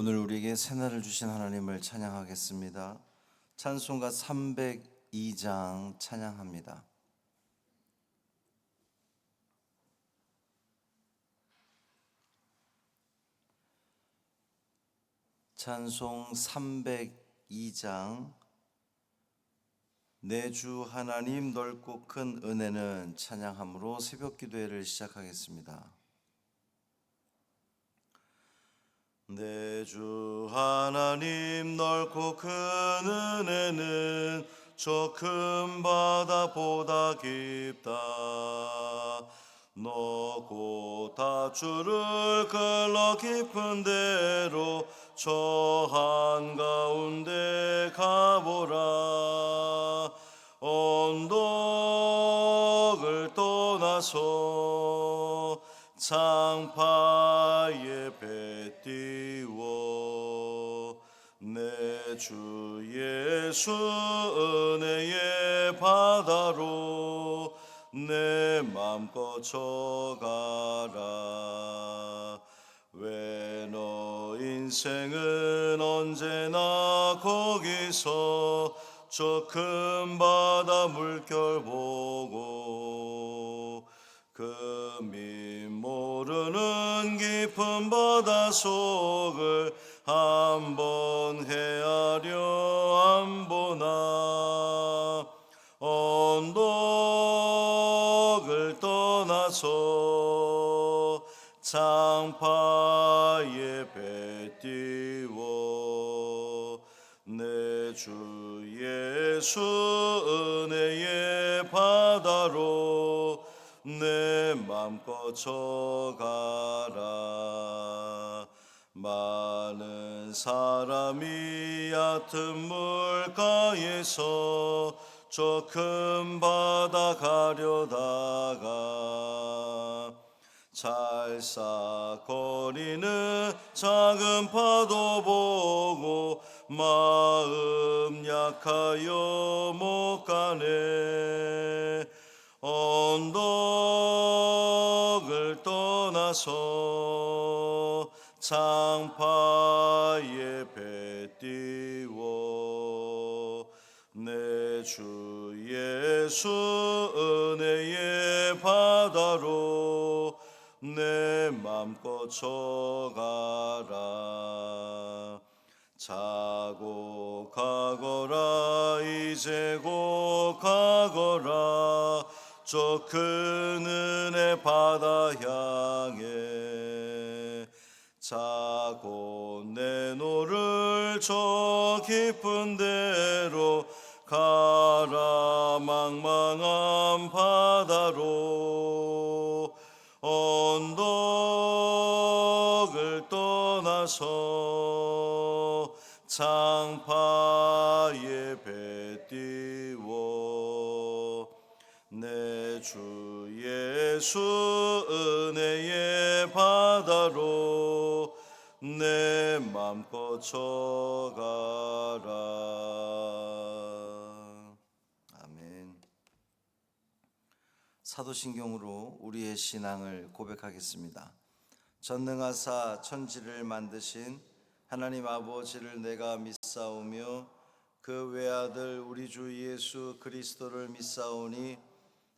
오늘 우리에게 새날을 주신 하나님을 찬양하겠습니다. 찬송가 302장 찬양합니다. 찬송 302장 내주 하나님 넓고 큰 은혜는 찬양함으로 새벽 기도회를 시작하겠습니다. 내주 하나님 넓고 큰 은혜는 저 큰 바다보다 깊다. 너고 다주를 끌러 깊은 데로 저 한가운데 가보라. 언덕을 떠나서 창파에 배 띄워. 내 주 예수 은혜의 바다로 내 맘껏 져가라. 왜 너 인생은 언제나 거기서 저 큰 바다 물결 보 바다 속을 한번 헤아려 안 보나 언덕을 떠나서 창파에 배 띄워 내 주 예수 은혜의 바다로 내 맘껏 져가라. 많은 사람이 얕은 물가에서 저 큰 바다 가려다가 찰싹거리는 작은 파도 보고 마음 약하여 못 가네. 언덕을 떠나서 창파에 배 띄워 내 주 예수 은혜의 바다로 내 맘껏 져가라. 자고 가거라 이제 곧 가거라 저 큰 은혜 바다 향해 자고 내 노를 저 깊은 데로 가라 망망한 바다로 언덕을 떠나서 창 예수 은혜의 바다로 내 맘껏 져가라. 아멘. 사도신경으로 우리의 신앙을 고백하겠습니다. 전능하사 천지를 만드신 하나님 아버지를 내가 믿사오며 그 외아들 우리 주 예수 그리스도를 믿사오니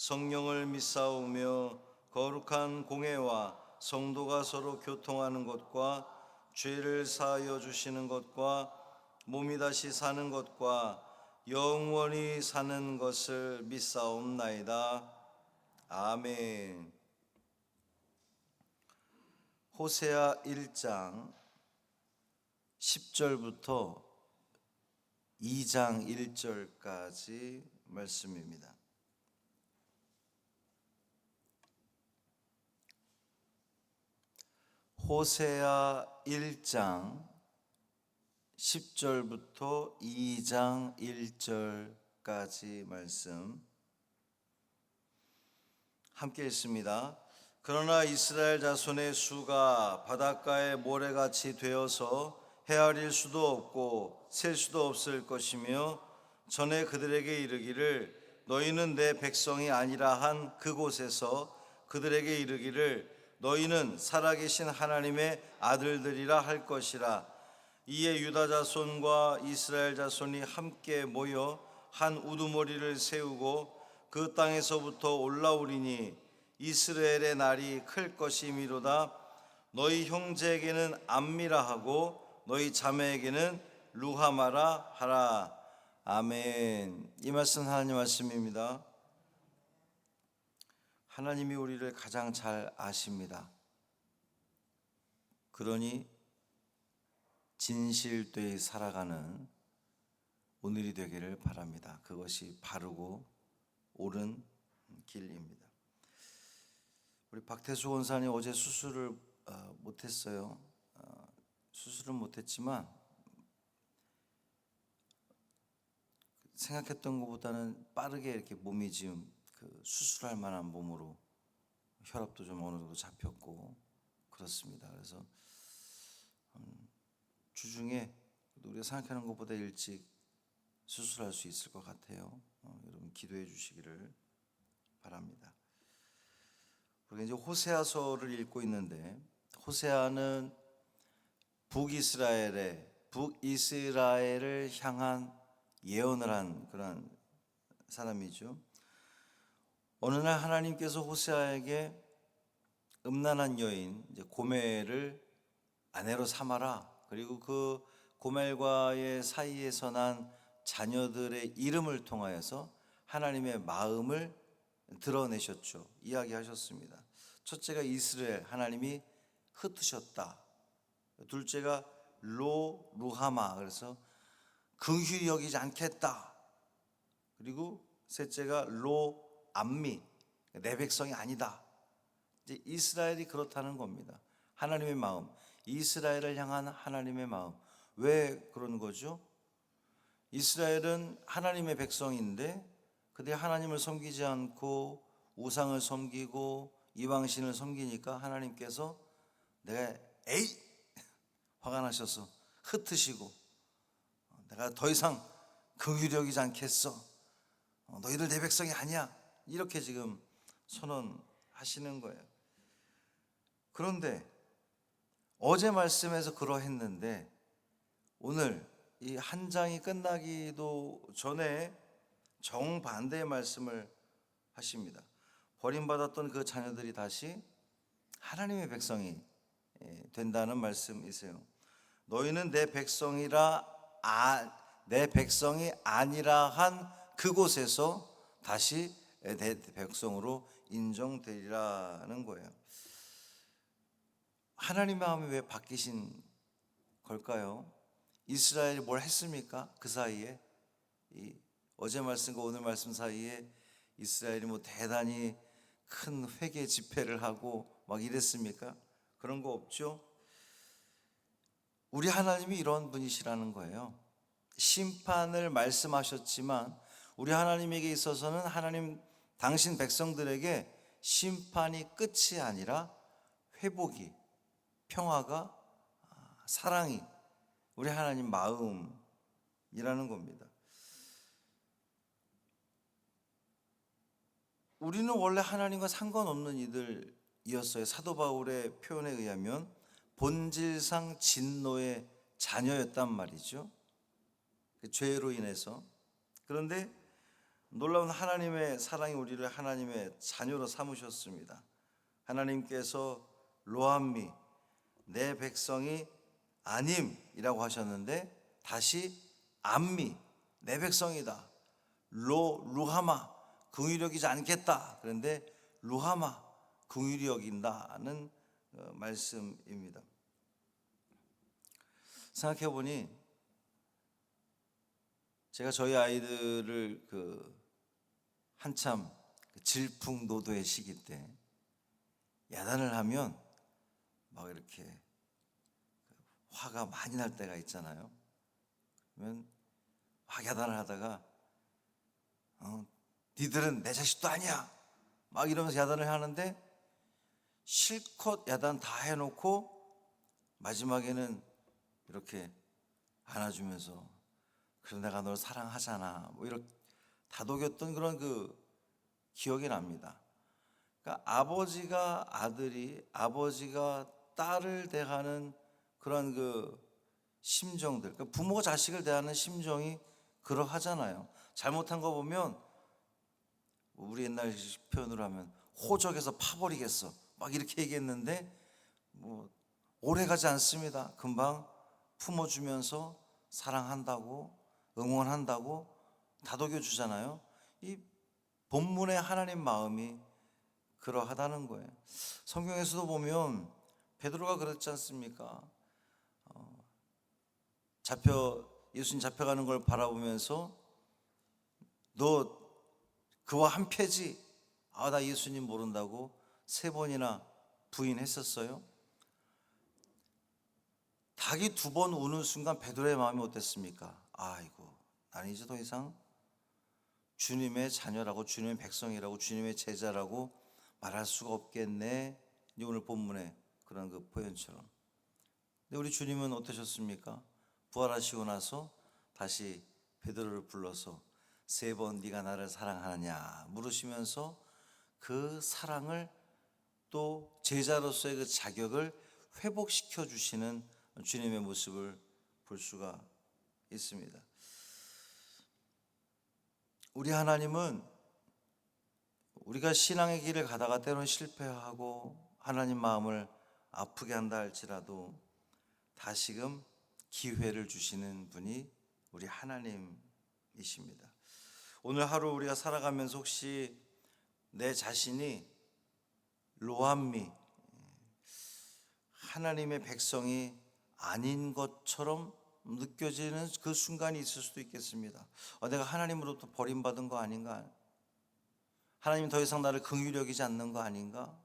성령을 믿사오며 거룩한 공회와 성도가 서로 교통하는 것과 죄를 사하여 주시는 것과 몸이 다시 사는 것과 영원히 사는 것을 믿사옵나이다. 아멘. 호세아 1장 10절부터 2장 1절까지 말씀입니다. 호세아 1장 10절부터 2장 1절까지 말씀 함께 읽습니다. 그러나 이스라엘 자손의 수가 바닷가의 모래같이 되어서 헤아릴 수도 없고 셀 수도 없을 것이며 전에 그들에게 이르기를 너희는 내 백성이 아니라 한 그곳에서 그들에게 이르기를 너희는 살아계신 하나님의 아들들이라 할 것이라. 이에 유다 자손과 이스라엘 자손이 함께 모여 한 우두머리를 세우고 그 땅에서부터 올라오리니 이스라엘의 날이 클 것이미로다. 너희 형제에게는 암미라 하고 너희 자매에게는 루하마라 하라. 아멘. 이 말씀 하나님 말씀입니다 하나님이 우리를 가장 잘 아십니다 그러니 진실되이 살아가는 오늘이 되기를 바랍니다. 그것이 바르고 옳은 길입니다. 우리 박태수 원사님 어제 수술을 어, 못했어요. 어, 수술은 못했지만 생각했던 것보다는 빠르게 이렇게 몸이 지금 그 수술할 만한 몸으로 혈압도 좀 어느 정도 잡혔고 그렇습니다. 그래서 주중에 우리가 생각하는 것보다 일찍 수술할 수 있을 것 같아요. 어, 여러분 기도해 주시기를 바랍니다. 우리가 이제 호세아서를 읽고 있는데 호세아는 북이스라엘의 북이스라엘을 향한 예언을 한 그런 사람이죠. 어느 날 하나님께서 호세아에게 음란한 여인 고멜을 아내로 삼아라 그리고 그 고멜과의 사이에서 난 자녀들의 이름을 통하여서 하나님의 마음을 드러내셨죠. 이야기하셨습니다. 첫째가 이스라엘 하나님이 흩으셨다. 둘째가 로 루하마 그래서 긍휼히 여기지 않겠다. 그리고 셋째가 로 암미 내 백성이 아니다. 이제 이스라엘이 그렇다는 겁니다. 하나님의 마음. 이스라엘을 향한 하나님의 마음. 왜 그런 거죠? 이스라엘은 하나님의 백성인데 그들 하나님을 섬기지 않고 우상을 섬기고 이방신을 섬기니까 하나님께서 내가 에이 화가 나셔서 흩으시고 내가 더 이상 긍휼력이지 않겠어. 너희들 내 백성이 아니야. 이렇게 지금 선언하시는 거예요. 그런데 어제 말씀에서 그러했는데 오늘 이 한 장이 끝나기도 전에 정반대의 말씀을 하십니다. 버림받았던 그 자녀들이 다시 하나님의 백성이 예, 된다는 말씀이세요. 너희는 내 백성이라 아, 내 백성이 아니라 한 그곳에서 다시 내 백성으로 인정되리라는 거예요. 하나님 마음이 왜 바뀌신 걸까요? 이스라엘이 뭘 했습니까? 그 사이에 이 어제 말씀과 오늘 말씀 사이에 이스라엘이 뭐 대단히 큰 회개 집회를 하고 막 이랬습니까? 그런 거 없죠. 우리 하나님이 이런 분이시라는 거예요. 심판을 말씀하셨지만 우리 하나님에게 있어서는 하나님 당신 백성들에게 심판이 끝이 아니라 회복이 평화가 아, 사랑이 우리 하나님 마음이라는 겁니다. 우리는 원래 하나님과 상관없는 이들이었어요. 사도 바울의 표현에 의하면 본질상 진노의 자녀였단 말이죠. 그 죄로 인해서. 그런데 놀라운 하나님의 사랑이 우리를 하나님의 자녀로 삼으셨습니다. 하나님께서 로함미 내 백성이 아님이라고 하셨는데 다시 암미 내 백성이다. 로 루하마 긍휼히 여기지 않겠다. 그런데 루하마 긍휼히 여긴다는 어, 말씀입니다. 생각해 보니 제가 저희 아이들을 그 한참 그 질풍노도의 시기 때 야단을 하면 막 이렇게 화가 많이 날 때가 있잖아요. 그러면 막 야단을 하다가 어, 니들은 내 자식도 아니야. 막 이러면서 야단을 하는데 실컷 야단 다 해놓고 마지막에는 이렇게 안아주면서 그래 내가 널 사랑하잖아. 뭐 이렇게 다독였던 그런 그 기억이 납니다. 그러니까 아버지가 아들이 아버지가 딸을 대하는 그런 그 심정들, 그러니까 부모가 자식을 대하는 심정이 그러하잖아요. 잘못한 거 보면 우리 옛날 표현으로 하면 호적에서 파버리겠어. 막 이렇게 얘기했는데 뭐 오래 가지 않습니다. 금방 품어주면서 사랑한다고 응원한다고 다독여 주잖아요. 이 본문의 하나님 마음이 그러하다는 거예요. 성경에서도 보면 베드로가 그랬지 않습니까? 어, 잡혀 예수님 잡혀가는 걸 바라보면서 너 그와 한 패지. 아, 나 예수님 모른다고 세 번이나 부인했었어요. 닭이 두 번 우는 순간 베드로의 마음이 어땠습니까? 아이고, 나는 이제 더 이상 주님의 자녀라고 주님의 백성이라고 주님의 제자라고 말할 수가 없겠네. 오늘 본문에 그런 그 표현처럼. 근데 우리 주님은 어떠셨습니까? 부활하시고 나서 다시 베드로를 불러서 세 번 네가 나를 사랑하느냐 물으시면서 그 사랑을 또 제자로서의 그 자격을 회복시켜 주시는 주님의 모습을 볼 수가 있습니다. 우리 하나님은 우리가 신앙의 길을 가다가 때로는 실패하고 하나님 마음을 아프게 한다 할지라도 다시금 기회를 주시는 분이 우리 하나님이십니다. 오늘 하루 우리가 살아가면서 혹시 내 자신이 로함미 하나님의 백성이 아닌 것처럼 느껴지는 그 순간이 있을 수도 있겠습니다. 어, 내가 하나님으로부터 버림받은 거 아닌가? 하나님 더 이상 나를 긍휼히 여기지 않는 거 아닌가?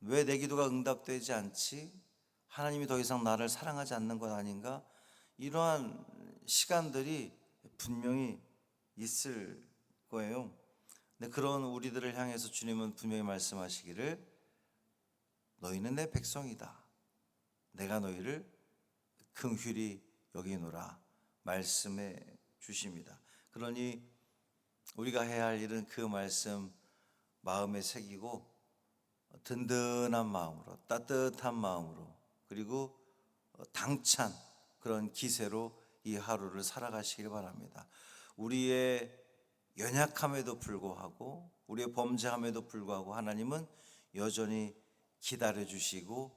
왜 내 기도가 응답되지 않지? 하나님이 더 이상 나를 사랑하지 않는 것 아닌가? 이러한 시간들이 분명히 있을 거예요. 근데 그런 우리들을 향해서 주님은 분명히 말씀하시기를 너희는 내 백성이다. 내가 너희를 긍휼히 여기노라 말씀해 주십니다. 그러니 우리가 해야 할 일은 그 말씀 마음에 새기고 든든한 마음으로 따뜻한 마음으로 그리고 당찬 그런 기세로 이 하루를 살아가시길 바랍니다. 우리의 연약함에도 불구하고 우리의 범죄함에도 불구하고 하나님은 여전히 기다려 주시고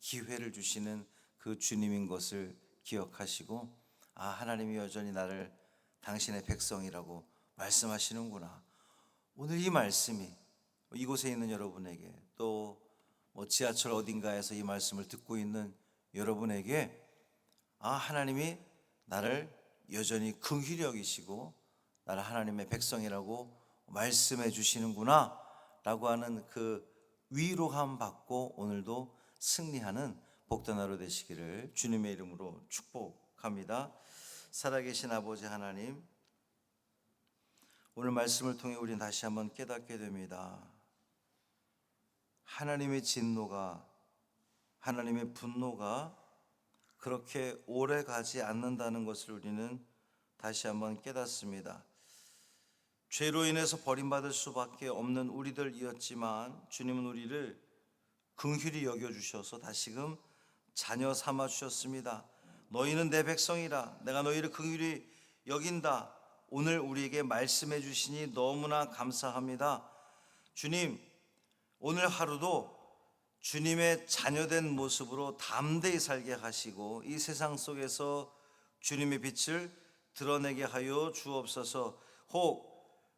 기회를 주시는 그 주님인 것을 기억하시고 아 하나님이 여전히 나를 당신의 백성이라고 말씀하시는구나. 오늘 이 말씀이 이곳에 있는 여러분에게 또 뭐 지하철 어딘가에서 이 말씀을 듣고 있는 여러분에게 아 하나님이 나를 여전히 긍휼히 여기시고 나를 하나님의 백성이라고 말씀해 주시는구나라고 하는 그 위로함 받고 오늘도 승리하는 복된 하루 되시기를 주님의 이름으로 축복합니다. 살아계신 아버지 하나님 오늘 말씀을 통해 우리는 다시 한번 깨닫게 됩니다. 하나님의 진노가 하나님의 분노가 그렇게 오래 가지 않는다는 것을 우리는 다시 한번 깨닫습니다. 죄로 인해서 버림받을 수밖에 없는 우리들이었지만 주님은 우리를 긍휼히 여겨 주셔서 다시금 자녀 삼아 주셨습니다. 너희는 내 백성이라 내가 너희를 긍휼히 여긴다. 오늘 우리에게 말씀해 주시니 너무나 감사합니다. 주님, 오늘 하루도 주님의 자녀된 모습으로 담대히 살게 하시고 이 세상 속에서 주님의 빛을 드러내게 하여 주옵소서. 혹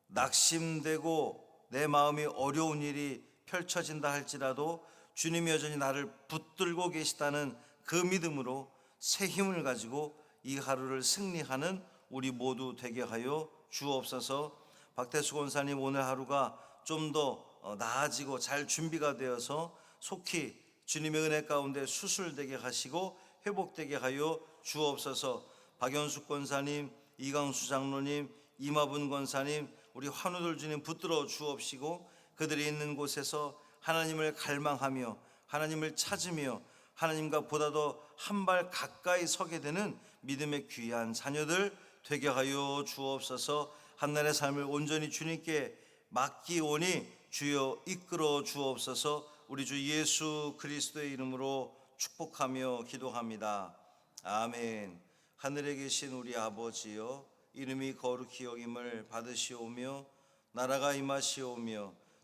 낙심되고 내 마음이 어려운 일이 펼쳐진다 할지라도 주님이 여전히 나를 붙들고 계시다는 그 믿음으로 새 힘을 가지고 이 하루를 승리하는 우리 모두 되게 하여 주옵소서. 박태수 권사님 오늘 하루가 좀더 어, 나아지고 잘 준비가 되어서 속히 주님의 은혜 가운데 수술되게 하시고 회복되게 하여 주옵소서. 박연숙 권사님, 이강수 장로님, 이마분 권사님, 우리 환우들 주님 붙들어 주옵시고 그들이 있는 곳에서 하나님을 갈망하며 하나님을 찾으며 하나님과 보다 더한발 가까이 서게 되는 믿음의 귀한 자녀들 되게 하여 주옵소서 한날의 삶을 온전히 주님께 맡기오니 주여 이끌어 주옵소서 우리 주 예수 그리스도의 이름으로 축복하며 기도합니다. 아멘. 하늘에 계신 우리 아버지여 이름이 거룩히 여김을 받으시오며 나라가 임하시오며